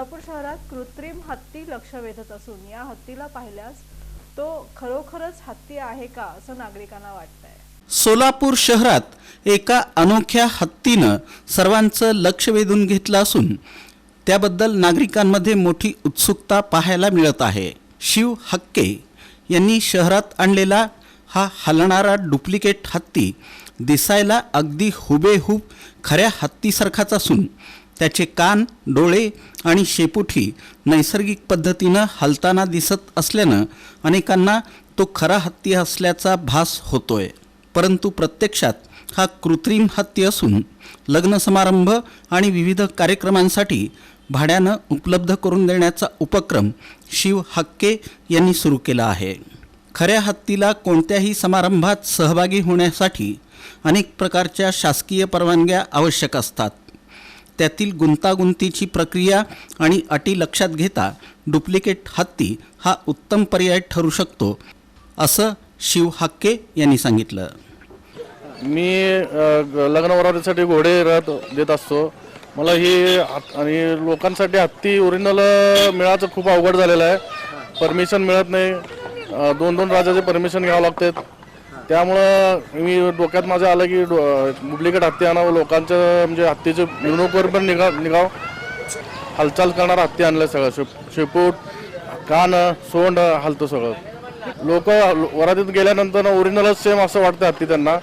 सोलापूर शहरात कृत्रिम हत्ती लक्ष वेधत असून या हत्तीला पाहिल्यास तो खरोखरच हत्ती आहे का असं नागरिकांना वाटतंय. सोलापूर शहरात एका अनोख्या हत्तीनं सर्वांचं लक्ष वेधून घेतलं असून त्याबद्दल नागरिकांमध्ये मोठी उत्सुकता पाहायला मिळत आहे. शिव हक्के यांनी शहरात आणलेला हा हलणारा डुप्लिकेट हत्ती दिसायला अगदी हुबेहूब खऱ्या हत्तीसारखाच असून त्याचे कान डोळे आणि शेपुठी नैसर्गिक पद्धतीनं हलताना दिसत असल्यानं अनेकांना तो खरा हत्ती असल्याचा भास होतोय. परंतु प्रत्यक्षात हा कृत्रिम हत्ती असून लग्न समारंभ आणि विविध कार्यक्रमांसाठी भाड्यानं उपलब्ध करून देण्याचा उपक्रम शिव हक्के यांनी सुरू केला आहे. खऱ्या हत्तीला कोणत्याही समारंभात सहभागी होण्यासाठी अनेक प्रकारच्या शासकीय परवानग्या आवश्यक असतात. त्यातील गुंतागुंतीची प्रक्रिया आणि अटी लक्षात घेता डुप्लिकेट हत्ती हा उत्तम पर्याय ठरू शकतो असं शिव हक्के यांनी सांगितलं. मी अ, लग्न घोडे रथ देत असतो. मला ही आणि लोकांसाठी हत्ती ओरिजिनल मिळायचं खूप अवघड झालेलं आहे. परमिशन मिळत नाही. दोन दोन राज्याचे परमिशन घ्यावं लागतात त्यामुळं मी डोक्यात माझं आलं की डुप्लिकेट हत्ती आणावं लोकांचं म्हणजे हत्तीचे मिरवणुकीवर पण निघा निघाव. हालचाल करणारं हत्ती आणलं सगळं. शेप शेपूट कान सोंड हलतं सगळं. लोक वरातीत गेल्यानंतर ओरिजिनलच सेम असं वाटतं हत्ती त्यांना.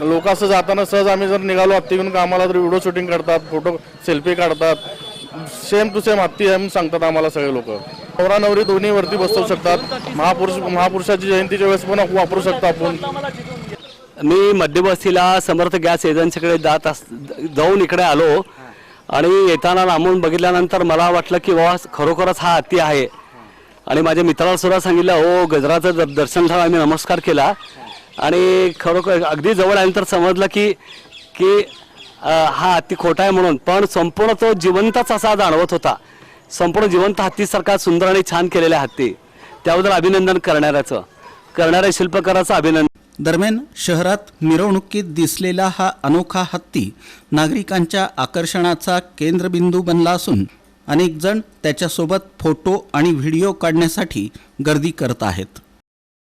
लोक असं जाताना सहज आम्ही जर निघालो हत्ती घेऊन कामाला तर व्हिडिओ शूटिंग करतात फोटो सेल्फी काढतात. सेम टू सेम हत्ती आहे म्हणून सांगतात आम्हाला सगळे लोक. नवरा नवरी दोन्ही वरती बसवू शकतात. महापुरुष महापुरुषाची जयंतीच्या वेळेस पण वापरू शकतो आपण. मी मध्यवस्तीला समर्थ गॅस एजन्सीकडे जात अस जाऊन इकडे आलो. आणि येताना लांबून बघितल्यानंतर मला वाटलं की बाबा खरोखरच हा हत्ती आहे. आणि माझ्या मित्राला सुद्धा सांगितलं हो गजराचं द- दर्शन झालं आम्ही नमस्कार केला. आणि खरोखर अगदी जवळ आल्यानंतर समजलं की की हा हत्ती खोटा आहे म्हणून. पण संपूर्ण तो जिवंतच असा जाणवत होता. संपूर्ण जिवंत हत्तीसारखा सुंदर आणि छान केलेल्या हत्ती. त्याबद्दल अभिनंदन करणाऱ्याचं करणाऱ्या शिल्पकाराचं अभिनंदन. दरम्यान शहरात मिरवणुकीत दिसलेला हा अनोखा हत्ती नागरिकांच्या आकर्षणाचा केंद्रबिंदू बनला असून अनेक जण त्याच्यासोबत फोटो आणि व्हिडिओ काढण्यासाठी गर्दी करत आहेत.